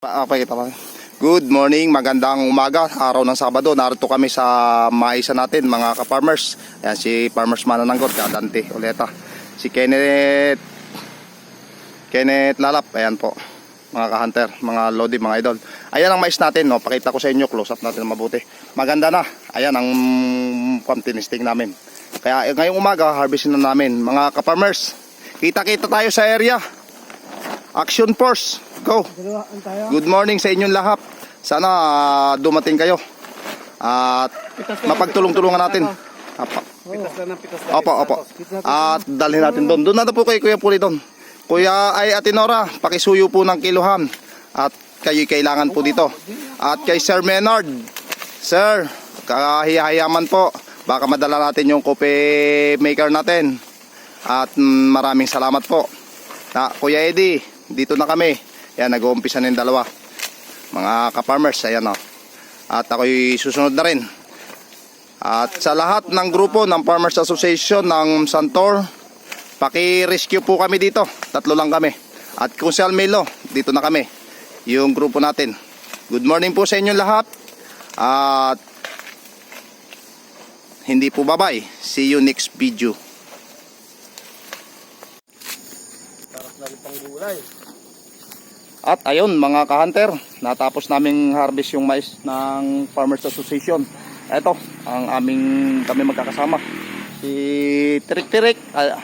Pa- ah, ko. Good morning, magandang umaga, araw ng Sabado. Narito kami sa maisa natin, mga ka-farmers. Ayan, si Farmers Manananggot, Dante Oleta. Si Kenneth, Kenneth Lalap, ayan po. Mga ka-hunter, mga lodi, mga idol. Ayan ang mais natin, no? pakita ko sa inyo, close up natin mabuti. Maganda na, ayan ang pamtinisting namin. Kaya ngayong umaga, harvestin na namin. Mga ka-farmers, kita-kita tayo sa area. Action Force, go! Good morning sa inyong lahat. Sana ah, dumating kayo. At mapagtulong-tulungan natin. Apa. Pitas lang ng pitas Opo, opo. At dalhin natin doon. Doon na po kay Kuya Puli doon. Kuya ay Atinora, pakisuyo po ng kiluhan. At kayo kailangan po dito. At kay Sir Menard. Sir, kahihayaman po. Baka madala natin yung coffee maker natin. At mm, maraming salamat po. Na, Kuya Eddie, dito na kami. Yan, nag-uumpisa na yung dalawa. Mga ka-farmers, ayan o. At ako'y susunod na rin. At sa lahat ng grupo ng Farmers Association ng Santor, paki-rescue po kami dito. Tatlo lang kami. At kung si Almelo, dito na kami. Yung grupo natin. Good morning po sa inyong lahat. At hindi po babay. See you next video. Sarap na rin pang gulay. At ayun mga ka-hunter, natapos naming harvest yung mais ng Farmers Association. Ito, ang aming kami magkakasama. Si Tirik Tirik, uh,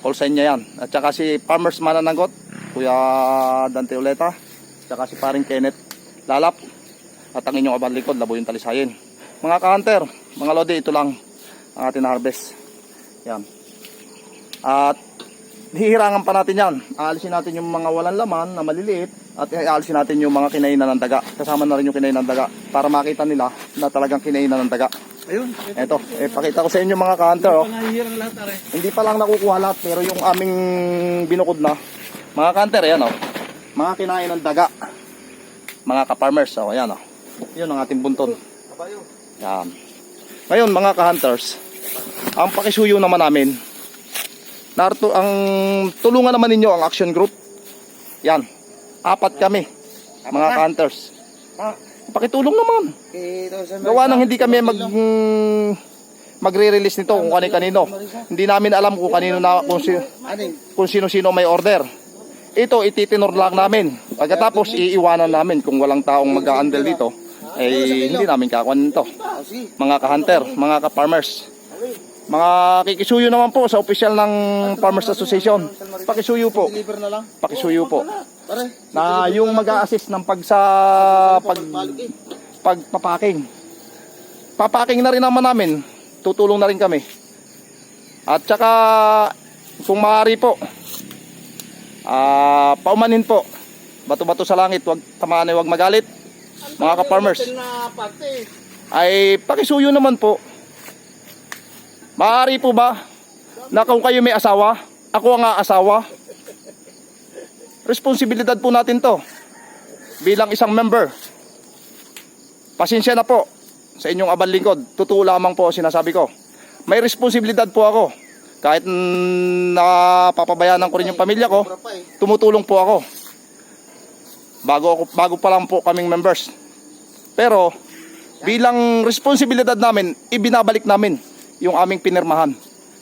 call sign niya yan. At saka si Farmers Manananggot, Kuya Dante Oleta. At saka si paring Kenneth Lalap. At ang inyong abalikod, labo yung talisayin. Mga ka-hunter, mga lodi, ito lang ang ating harvest. Yan. At hihirangan pa natin yan. Aalisin natin yung mga walang laman na maliliit at aalisin natin yung mga kinainan ng daga. Kasama na rin yung kinainan ng daga para makita nila na talagang kinainan ng daga. Ayun. Eto, eh, pakita ko sa inyo mga ka-hunter. Oh. Lahat. Hindi pa lang nakukuha lahat pero yung aming binukod na mga ka-hunter, ayan oh. Mga kinain ng daga. Mga ka-farmers, oh, ayan oh. Yun ang ating bunton. Yan. Ngayon mga ka-hunters, ang pakisuyo naman namin, narito ang tulungan naman ninyo ang action group. Yan. Apat kami, mga ka-hunters. Ah, Pakitulong naman. Gawa nang hindi kami mag magre-release nito kung kanino-kanino. Hindi namin alam kung kanino na kung, si, kung sino-sino may order. Ito ititinor lang namin. Pagkatapos iiwanan namin kung walang taong mag-handle dito. Eh hindi namin kakuan nito. Si. Mga ka-hunter, mga ka-farmers. Mga kikisuyo naman po sa opisyal ng Farmers Association. Pakisuyo po. Deliver na lang. Pakisuyo po. Na yung mag-a-assist ng pag sa pag pagpapaking. Papaking na rin naman namin. Tutulong na rin kami. At saka kung maaari po ah paumanin po. Bato-bato sa langit, wag tamaan wag magalit. Mga ka-farmers ay pakisuyo naman po. Maaari po ba na kung kayo may asawa, ako ang asawa, responsibilidad po natin to bilang isang member. Pasensya na po sa inyong abal lingkod. Totoo lamang po sinasabi ko. May responsibilidad po ako. Kahit mm, napapabayanan ko rin yung pamilya ko, tumutulong po ako. Bago ako bago pa lang po kaming members. Pero bilang responsibilidad namin, ibinabalik namin yung aming pinirmahan.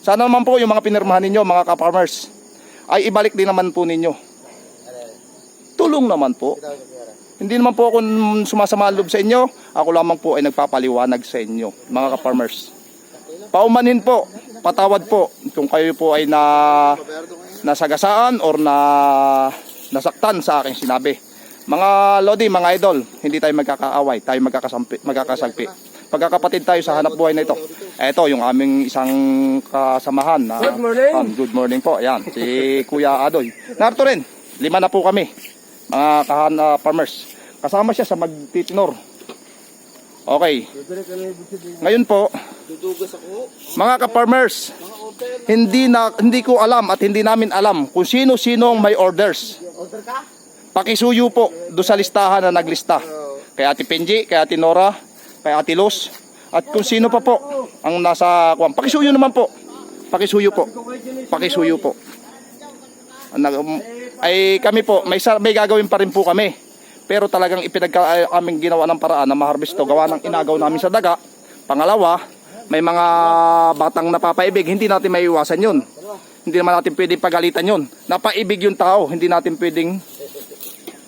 Sana naman po yung mga pinirmahan ninyo, mga ka-farmers, ay ibalik din naman po ninyo. Tulong naman po. Hindi naman po ako sumasama loob sa inyo. Ako lamang po ay nagpapaliwanag sa inyo, mga ka-farmers. Paumanin po, patawad po kung kayo po ay na nasagasaan or na nasaktan sa aking sinabi. Mga lodi, mga idol, hindi tayo magkakaaway, tayo magkakasampi, magkakasagpi. Pagkakapatid tayo sa hanap buhay na ito. Ito yung aming isang kasamahan na Good morning. Um, good morning po. Yan, si Kuya Adoy. Narito rin, lima na po kami. Mga kahan ah, farmers. Kasama siya sa magtitinor. Okay. Ngayon po, mga ka-farmers, hindi na hindi ko alam at hindi namin alam kung sino-sino ang may orders. Order ka? Pakisuyo po do sa listahan na naglista. Kay Ate Penji, kay Ate Nora, kay Ate Luz, at kung sino pa po ang nasa kuwan. Pakisuyo naman po. Pakisuyo po. Pakisuyo po. Nag- Ay kami po, may, may gagawin pa rin po kami. Pero talagang ipinagka aming ginawa ng paraan na maharvest to gawa ng inagaw namin sa daga. Pangalawa, may mga batang napapaibig, hindi natin maiiwasan yun. Hindi naman natin pwedeng pagalitan yun. Napaibig yung tao, hindi natin pwedeng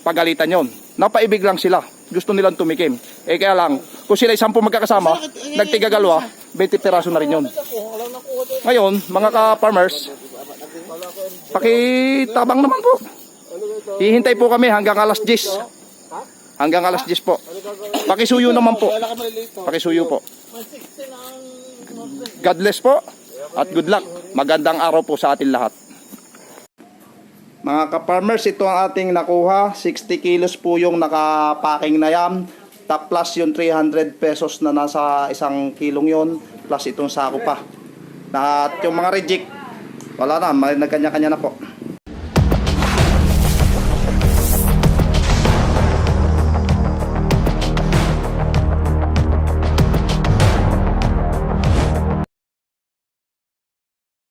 pagalitan yon. Napaibig lang sila. Gusto nilang tumikim. Eh kaya lang, kung sila isang magkakasama, nagtigagalwa, 20 peraso na rin yun. Ngayon, mga ka-farmers, pakitabang naman po. Hihintay po kami hanggang alas 10. Hanggang alas 10 po. Pakisuyo naman po. Pakisuyo po. God bless po. At good luck. Magandang araw po sa atin lahat. Mga ka-farmers, ito ang ating nakuha. 60 kilos po yung nakapaking na yan. Top plus yung 300 pesos na nasa isang kilong yon plus itong sako pa. At yung mga reject, wala na, nagkanya-kanya na po.